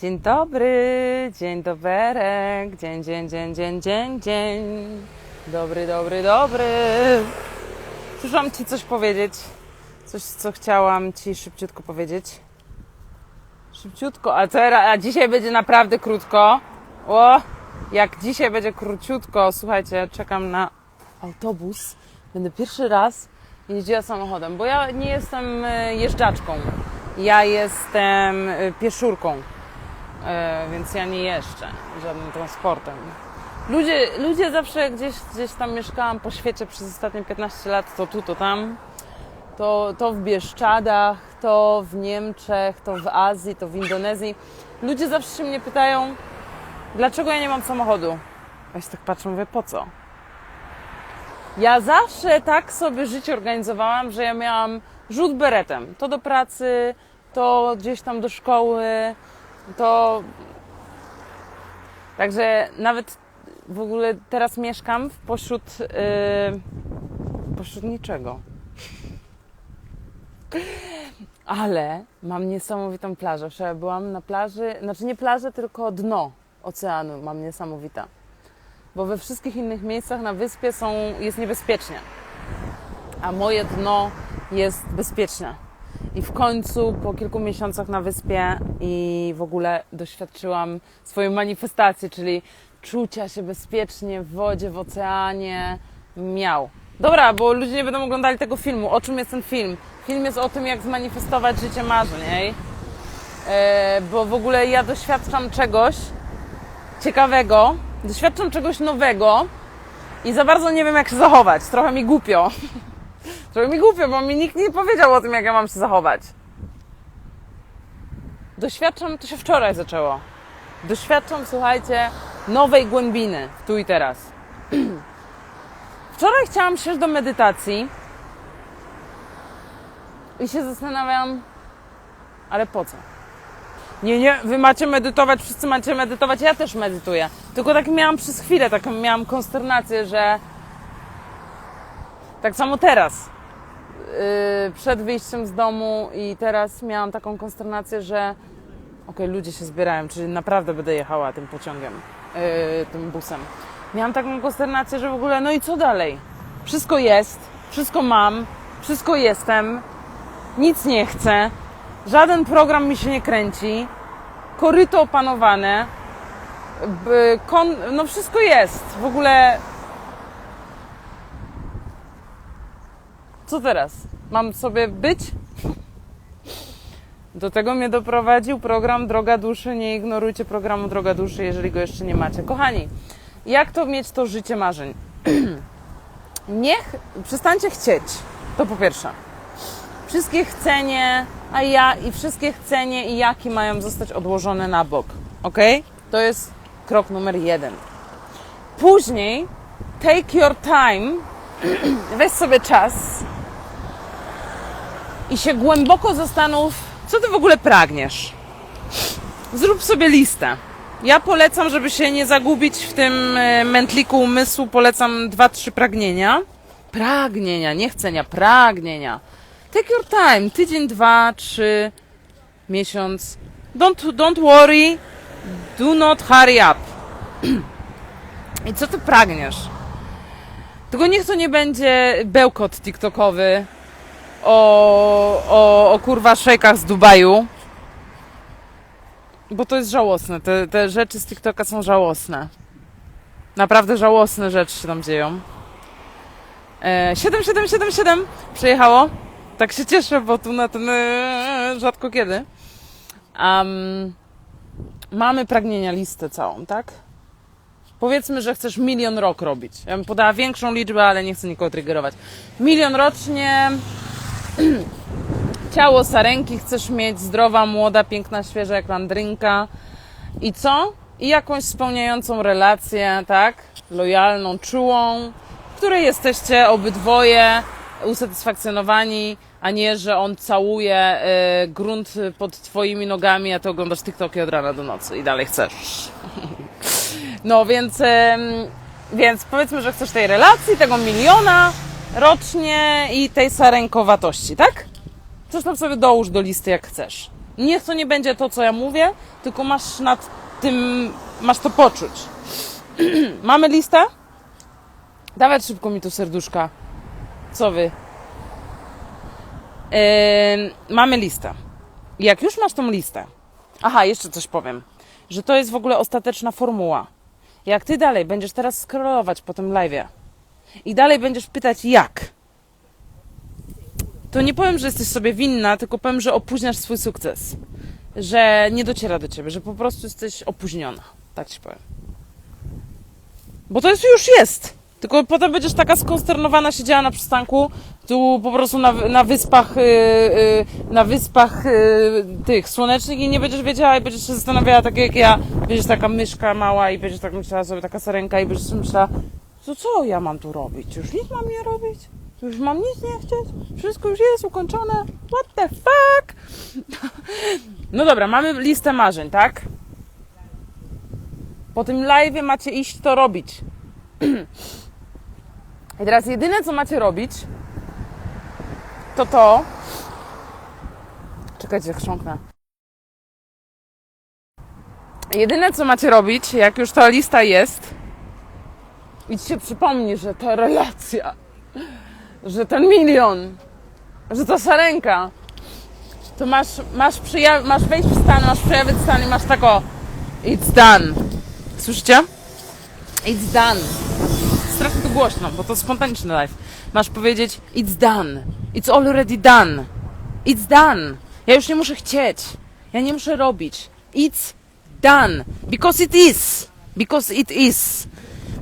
Dzień dobry, dzień doberek, dzień, dzień, dzień, dzień, dzień, dzień. Dobry, dobry, dobry. Przyszłam Ci coś powiedzieć. Coś, co chciałam Ci szybciutko powiedzieć. Szybciutko, a, teraz, a dzisiaj będzie naprawdę krótko. O, jak dzisiaj będzie króciutko, słuchajcie, czekam na autobus. Będę pierwszy raz jeździła samochodem, bo ja nie jestem e, jeżdżaczką. Ja jestem e, pieszurką, więc ja nie jeżdżę żadnym transportem. Ludzie, ludzie zawsze gdzieś, gdzieś tam mieszkałam po świecie przez ostatnie 15 lat, to tu, to tam. To, to w Bieszczadach, to w Niemczech, to w Azji, to w Indonezji. Ludzie zawsze się mnie pytają, dlaczego ja nie mam samochodu. Ja się tak patrzę, mówię, po co? Ja zawsze tak sobie życie organizowałam, że ja miałam rzut beretem. To do pracy, to gdzieś tam do szkoły, to. Także nawet w ogóle teraz mieszkam w pośród. Yy... pośród niczego. Ale mam niesamowitą plażę. Wczoraj byłam na plaży, znaczy nie plażę, tylko dno oceanu mam niesamowite. Bo we wszystkich innych miejscach na wyspie są, jest niebezpiecznie. A moje dno jest bezpieczne. I w końcu po kilku miesiącach na wyspie i w ogóle doświadczyłam swojej manifestacji, czyli czucia się bezpiecznie w wodzie, w oceanie. Miał. Dobra, bo ludzie nie będą oglądali tego filmu. O czym jest ten film? Film jest o tym, jak zmanifestować życie marzeń, ej? Bo w ogóle ja doświadczam czegoś ciekawego, doświadczam czegoś nowego i za bardzo nie wiem, jak się zachować. Trochę mi głupio. Trochę mi głupio, bo mi nikt nie powiedział o tym, jak ja mam się zachować. Doświadczam, to się wczoraj zaczęło. Doświadczam, słuchajcie, nowej głębiny tu i teraz. Wczoraj chciałam siąść do medytacji i się zastanawiam, ale po co? Nie, nie, wy macie medytować, wszyscy macie medytować, ja też medytuję. Tylko tak miałam przez chwilę, taką miałam konsternację, że tak samo teraz. Yy, przed wyjściem z domu i teraz miałam taką konsternację, że okej, ludzie się zbierają, czyli naprawdę będę jechała tym pociągiem, yy, tym busem. Miałam taką konsternację, że w ogóle, no i co dalej? Wszystko jest, wszystko mam, wszystko jestem, nic nie chcę, żaden program mi się nie kręci, koryto opanowane, no wszystko jest. W ogóle. Co teraz? Mam sobie być? Do tego mnie doprowadził program Droga Duszy. Nie ignorujcie programu Droga Duszy, jeżeli go jeszcze nie macie. Kochani, jak to mieć to życie marzeń? Niech przestańcie chcieć. To po pierwsze. Wszystkie chcenie, a ja i wszystkie chcenie i jaki mają zostać odłożone na bok. Ok? To jest krok numer jeden. Później take your time, weź sobie czas i się głęboko zastanów, co ty w ogóle pragniesz. Zrób sobie listę. Ja polecam, żeby się nie zagubić w tym e, mętliku umysłu, polecam dwa, trzy pragnienia. Pragnienia, nie chcenia, pragnienia. Take your time. Tydzień, dwa, trzy, miesiąc. Don't, don't worry. Do not hurry up. I co ty pragniesz? Tylko niech to nie będzie bełkot tiktokowy o, o, o kurwa szejkach z Dubaju. Bo to jest żałosne. Te, te rzeczy z TikToka są żałosne. Naprawdę żałosne rzeczy się tam dzieją. E, 7777 przyjechało. Tak się cieszę, bo tu na ten e, rzadko kiedy. Um, mamy pragnienia listę całą, tak? Powiedzmy, że chcesz milion rok robić. Ja bym podała większą liczbę, ale nie chcę nikogo triggerować. Milion rocznie. Ciało sarenki chcesz mieć, zdrowa, młoda, piękna, świeża jak landrynka. I co? I jakąś spełniającą relację, tak? Lojalną, czułą, w której jesteście obydwoje usatysfakcjonowani, a nie, że on całuje y, grunt pod twoimi nogami, a ty oglądasz TikToki od rana do nocy i dalej chcesz. No więc, ym, więc powiedzmy, że chcesz tej relacji, tego miliona rocznie i tej sarenkowatości, tak? Coś tam sobie dołóż do listy jak chcesz. Niech to nie będzie to, co ja mówię, tylko masz nad tym, masz to poczuć. Mamy listę? Dawać szybko mi tu serduszka. Co wy? Em, mamy listę. Jak już masz tą listę, aha, jeszcze coś powiem, że to jest w ogóle ostateczna formuła. Jak ty dalej będziesz teraz scrollować po tym live'ie i dalej będziesz pytać jak, to nie powiem, że jesteś sobie winna, tylko powiem, że opóźniasz swój sukces. Że nie dociera do ciebie, że po prostu jesteś opóźniona. Tak ci powiem. Bo to jest już jest. Tylko potem będziesz taka skonsternowana siedziała na przystanku, tu po prostu na, na wyspach, yy, yy, na wyspach yy, tych słonecznych i nie będziesz wiedziała i będziesz się zastanawiała tak jak ja, będziesz taka myszka mała i będziesz tak myślała sobie taka sarenka i będziesz myślała, to co ja mam tu robić? Już nic mam nie robić? Już mam nic nie chcieć? Wszystko już jest ukończone? What the fuck? No dobra, mamy listę marzeń, tak? Po tym live macie iść to robić. I teraz jedyne, co macie robić, to to. Czekajcie, chrząknę. Jedyne, co macie robić, jak już ta lista jest, i ci się przypomni, że ta relacja, że ten milion, że ta sarenka, to masz, masz, masz wejść w stan, masz przejawić stan i masz tako it's done. Słyszycie? It's done. Strasznie to głośno, bo to spontaniczny live. Masz powiedzieć it's done. It's already done. It's done. Ja już nie muszę chcieć. Ja nie muszę robić. It's done. Because it is. Because it is.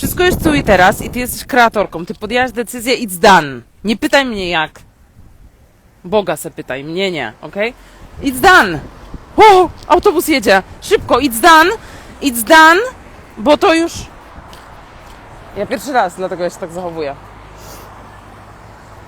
Wszystko jest tu i teraz i ty jesteś kreatorką. Ty podjęłaś decyzję it's done. Nie pytaj mnie jak. Boga se pytaj, mnie nie, ok? It's done! O, autobus jedzie! Szybko, it's done! It's done! Bo to już... Ja pierwszy raz, dlatego ja się tak zachowuję.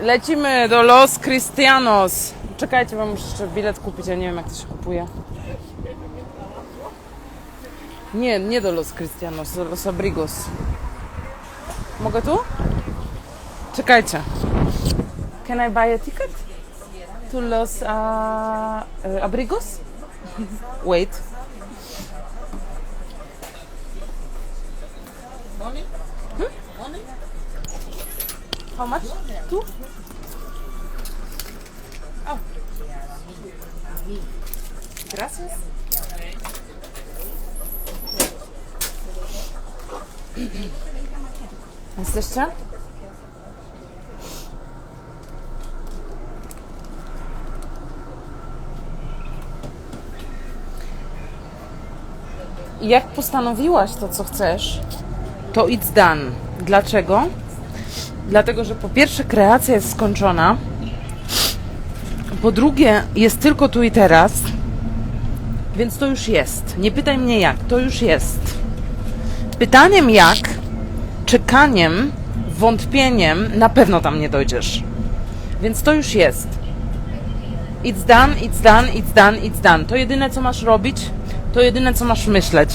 Lecimy do Los Cristianos. Czekajcie, mam jeszcze bilet kupić, ja nie wiem jak to się kupuje. Nie, nie do Los Cristianos, do Los Abrigos. Mogę tu? Czekajcie. Can I buy a ticket? To Los uh, Abrigos? Wait. Hmm? How much? Two? Oh. Gracias. Jesteście? I jak postanowiłaś to, co chcesz, to it's done. Dlaczego? Dlatego, że po pierwsze kreacja jest skończona, po drugie jest tylko tu i teraz, więc to już jest. Nie pytaj mnie jak, to już jest. Pytaniem jak, czekaniem, wątpieniem na pewno tam nie dojdziesz. Więc to już jest. It's done, it's done, it's done, it's done. To jedyne, co masz robić, to jedyne, co masz myśleć.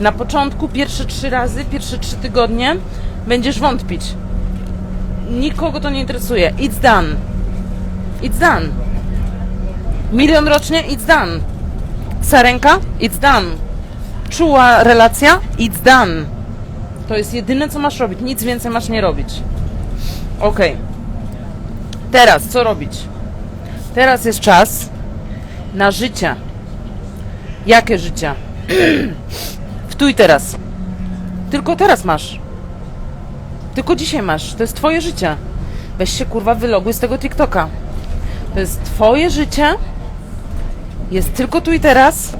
Na początku, pierwsze trzy razy, pierwsze trzy tygodnie będziesz wątpić. Nikogo to nie interesuje. It's done. It's done. Milion rocznie, it's done. Sarenka, it's done. Czuła relacja, it's done. To jest jedyne, co masz robić. Nic więcej masz nie robić. Okej. Teraz, co robić? Teraz jest czas na życie. Jakie życie? w tu i teraz. Tylko teraz masz. Tylko dzisiaj masz. To jest twoje życie. Weź się kurwa wyloguj z tego TikToka. To jest twoje życie. Jest tylko tu i teraz.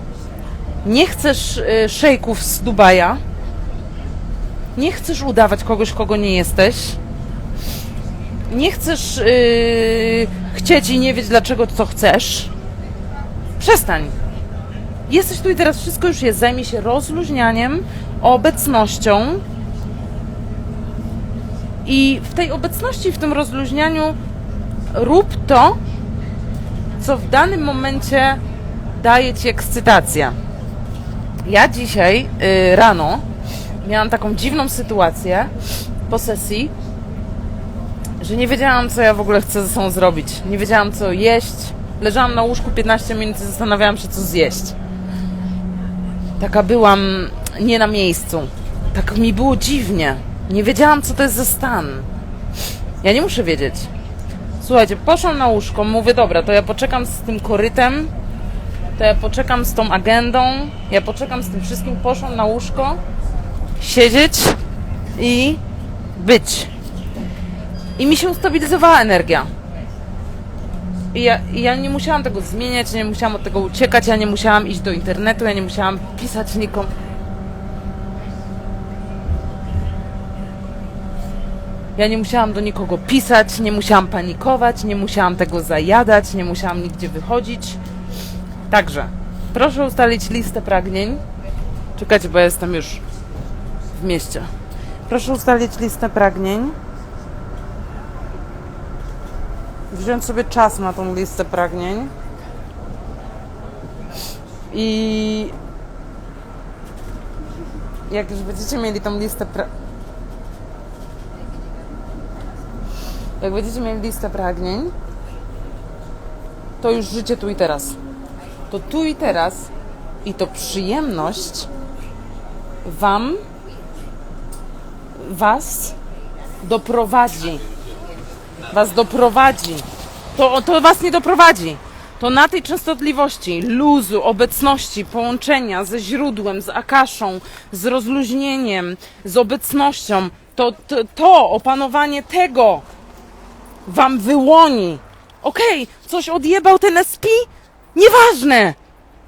Nie chcesz y, szejków z Dubaja. Nie chcesz udawać kogoś, kogo nie jesteś. Nie chcesz yy, chcieć i nie wiedzieć, dlaczego to chcesz. Przestań. Jesteś tu i teraz, wszystko już jest. Zajmij się rozluźnianiem, obecnością. I w tej obecności, w tym rozluźnianiu rób to, co w danym momencie daje ci ekscytację. Ja dzisiaj y, rano miałam taką dziwną sytuację po sesji, że nie wiedziałam, co ja w ogóle chcę ze sobą zrobić. Nie wiedziałam, co jeść. Leżałam na łóżku 15 minut i zastanawiałam się, co zjeść. Taka byłam nie na miejscu. Tak mi było dziwnie. Nie wiedziałam, co to jest za stan. Ja nie muszę wiedzieć. Słuchajcie, poszłam na łóżko, mówię, dobra, to ja poczekam z tym korytem, to ja poczekam z tą agendą, ja poczekam z tym wszystkim, poszłam na łóżko, siedzieć i być. I mi się ustabilizowała energia. I ja, I ja nie musiałam tego zmieniać, nie musiałam od tego uciekać, ja nie musiałam iść do internetu, ja nie musiałam pisać nikomu. Ja nie musiałam do nikogo pisać, nie musiałam panikować, nie musiałam tego zajadać, nie musiałam nigdzie wychodzić. Także, proszę ustalić listę pragnień. Czekajcie, bo ja jestem już w mieście. Proszę ustalić listę pragnień. Wziąć sobie czas na tą listę pragnień. I jak już będziecie mieli tą listę pra... Jak będziecie mieli listę pragnień, to już życie tu i teraz. To tu i teraz i to przyjemność Wam, Was doprowadzi. Was doprowadzi. To, to Was nie doprowadzi. To na tej częstotliwości, luzu, obecności, połączenia ze źródłem, z akaszą, z rozluźnieniem, z obecnością, to, to, to opanowanie tego wam wyłoni. Okej, coś odjebał ten SP? Nieważne!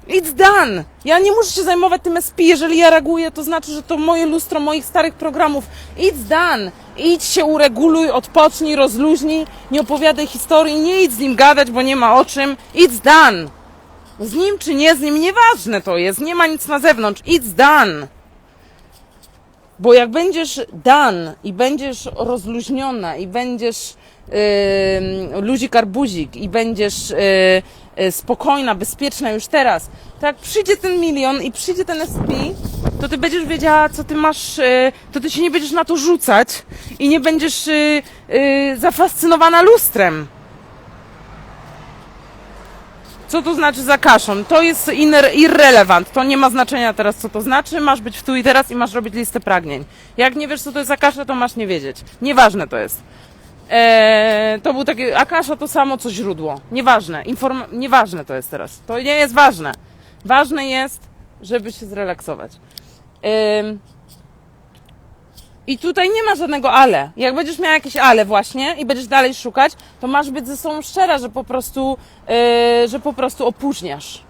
It's done! Ja nie muszę się zajmować tym SP. Jeżeli ja reaguję, to znaczy, że to moje lustro moich starych programów. It's done! Idź się ureguluj, odpocznij, rozluźnij, nie opowiadaj historii, nie idź z nim gadać, bo nie ma o czym. It's done! Z nim czy nie z nim, nieważne to jest, nie ma nic na zewnątrz. It's done! Bo jak będziesz done i będziesz rozluźniona i będziesz yy, luzik arbuzik i będziesz yy, spokojna, bezpieczna już teraz, to jak przyjdzie ten milion i przyjdzie ten SP, to ty będziesz wiedziała, co ty masz, yy, to ty się nie będziesz na to rzucać i nie będziesz yy, yy, zafascynowana lustrem. Co to znaczy za? To jest irrelevant. To nie ma znaczenia teraz, co to znaczy. Masz być w tu i teraz i masz robić listę pragnień. Jak nie wiesz, co to jest akasza, to masz nie wiedzieć. Nieważne to jest. Eee, to był taki, akasza to samo, co źródło. Nieważne. Inform, nieważne to jest teraz. To nie jest ważne. Ważne jest, żeby się zrelaksować. Eee, i tutaj nie ma żadnego ale. Jak będziesz miała jakieś ale właśnie i będziesz dalej szukać, to masz być ze sobą szczera, że po prostu, yy, że po prostu opóźniasz.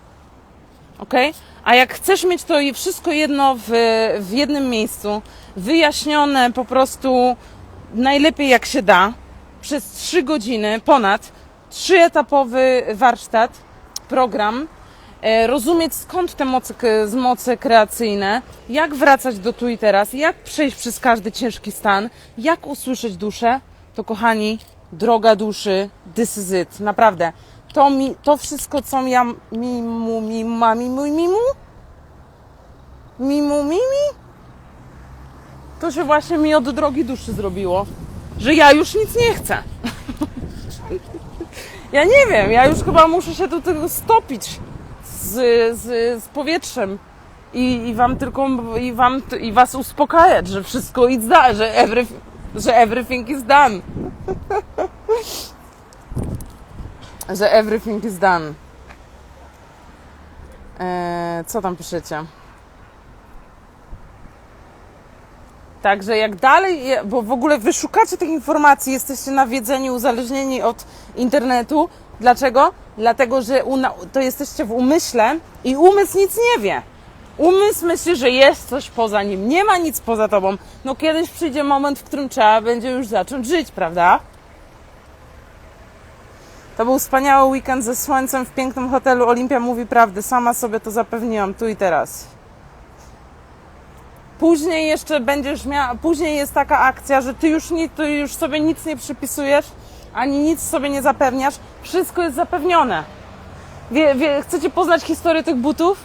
Ok? A jak chcesz mieć to wszystko jedno w, w jednym miejscu, wyjaśnione po prostu najlepiej jak się da, przez trzy godziny, ponad, trzyetapowy warsztat, program, rozumieć skąd te moce, moce kreacyjne, jak wracać do tu i teraz, jak przejść przez każdy ciężki stan, jak usłyszeć duszę, to kochani, droga duszy, this is it, naprawdę. To, mi, to wszystko, co ja mimu, mima, mimu, mimu, mimu, mimi, to się właśnie mi od drogi duszy zrobiło, że ja już nic nie chcę. Ja nie wiem, ja już chyba muszę się do tego stopić z, z, z powietrzem i, i wam tylko i wam i was uspokajać, że wszystko is done, że, every, że everything is done. że everything is done. Eee, co tam piszecie? Także jak dalej, bo w ogóle wy szukacie tych informacji, jesteście nawiedzeni, uzależnieni od internetu. Dlaczego? Dlatego, że to jesteście w umyśle i umysł nic nie wie. Umysł myśli, że jest coś poza nim. Nie ma nic poza tobą. No kiedyś przyjdzie moment, w którym trzeba będzie już zacząć żyć, prawda? To był wspaniały weekend ze słońcem w pięknym hotelu. Olimpia mówi prawdę. Sama sobie to zapewniłam tu i teraz. Później jeszcze będziesz miała, później jest taka akcja, że ty już, nie, ty już sobie nic nie przypisujesz, ani nic sobie nie zapewniasz. Wszystko jest zapewnione. Wie, wie, chcecie poznać historię tych butów?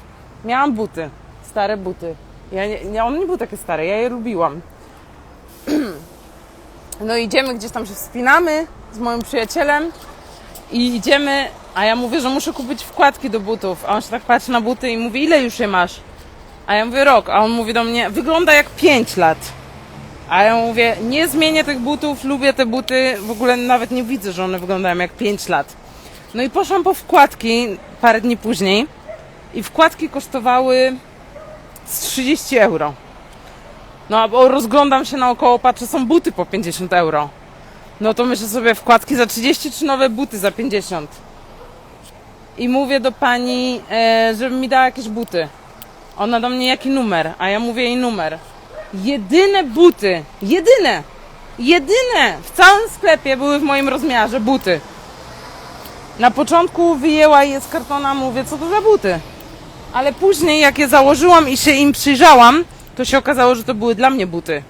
Miałam buty. Stare buty. Ja nie, nie, on nie był takie stare, ja je lubiłam. No idziemy, gdzieś tam się wspinamy z moim przyjacielem i idziemy, a ja mówię, że muszę kupić wkładki do butów, a on się tak patrzy na buty i mówi, ile już je masz? A ja mówię, rok, a on mówi do mnie, wygląda jak 5 lat. A ja mówię, nie zmienię tych butów, lubię te buty, w ogóle nawet nie widzę, że one wyglądają jak 5 lat. No i poszłam po wkładki parę dni później i wkładki kosztowały z 30 euro. No bo rozglądam się naokoło, patrzę, są buty po 50 euro. No to myślę sobie, wkładki za 30 czy nowe buty za 50. I mówię do pani, e, żeby mi dała jakieś buty. Ona do mnie jaki numer, a ja mówię jej numer. Jedyne buty, jedyne, jedyne w całym sklepie były w moim rozmiarze buty. Na początku wyjęła je z kartona, mówię, co to za buty. Ale później, jak je założyłam i się im przyjrzałam, to się okazało, że to były dla mnie buty.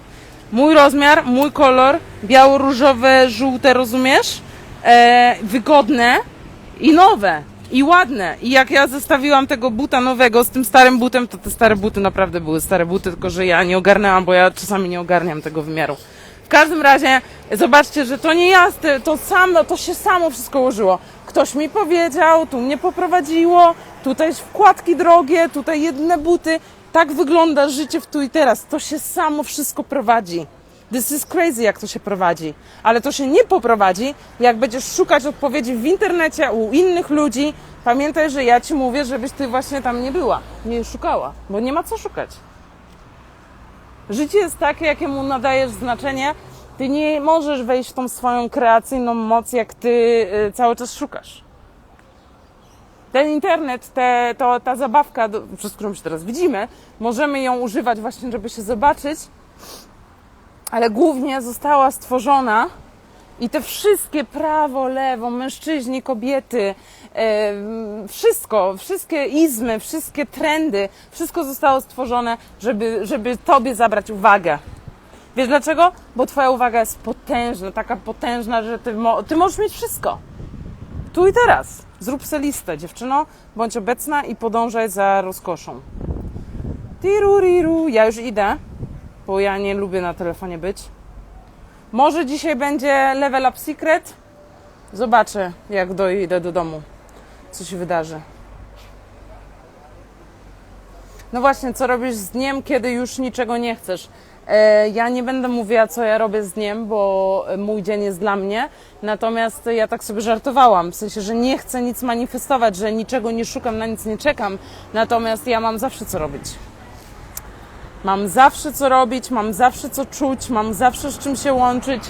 Mój rozmiar, mój kolor, biało-różowe, żółte, rozumiesz? E, wygodne i nowe. I ładne. I jak ja zestawiłam tego buta nowego z tym starym butem, to te stare buty naprawdę były stare buty, tylko że ja nie ogarnęłam, bo ja czasami nie ogarniam tego wymiaru. W każdym razie zobaczcie, że to nie ja, to samo, to się samo wszystko ułożyło. Ktoś mi powiedział, tu mnie poprowadziło, tutaj wkładki drogie, tutaj jedne buty. Tak wygląda życie w tu i teraz. To się samo wszystko prowadzi. This is crazy, jak to się prowadzi. Ale to się nie poprowadzi, jak będziesz szukać odpowiedzi w internecie u innych ludzi. Pamiętaj, że ja ci mówię, żebyś ty właśnie tam nie była, nie szukała, bo nie ma co szukać. Życie jest takie, jakiemu nadajesz znaczenie. Ty nie możesz wejść w tą swoją kreacyjną moc, jak ty y, cały czas szukasz. Ten internet, te, to, ta zabawka, przez którą się teraz widzimy, możemy ją używać właśnie, żeby się zobaczyć, ale głównie została stworzona i te wszystkie prawo, lewo, mężczyźni, kobiety, wszystko, wszystkie izmy, wszystkie trendy, wszystko zostało stworzone, żeby, żeby tobie zabrać uwagę. Wiesz dlaczego? Bo twoja uwaga jest potężna, taka potężna, że ty, mo- ty możesz mieć wszystko. Tu i teraz. Zrób sobie listę, dziewczyno, bądź obecna i podążaj za rozkoszą. Tiruriru, ja już idę, bo ja nie lubię na telefonie być. Może dzisiaj będzie level up secret? Zobaczę, jak dojdę do domu, co się wydarzy. No właśnie, co robisz z dniem, kiedy już niczego nie chcesz? E, Ja nie będę mówiła, co ja robię z dniem, bo mój dzień jest dla mnie. Natomiast ja tak sobie żartowałam, w sensie, że nie chcę nic manifestować, że niczego nie szukam, na nic nie czekam. Natomiast ja mam zawsze co robić. Mam zawsze co robić, mam zawsze co czuć, mam zawsze z czym się łączyć,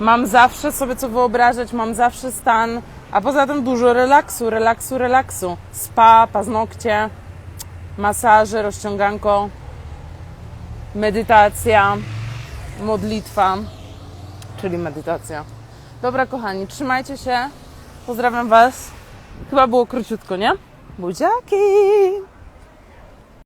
mam zawsze sobie co wyobrażać, mam zawsze stan, a poza tym dużo relaksu, relaksu, relaksu. Spa, paznokcie, masaże, rozciąganko, medytacja, modlitwa, czyli medytacja. Dobra, kochani, trzymajcie się. Pozdrawiam Was. Chyba było króciutko, nie? Buziaki!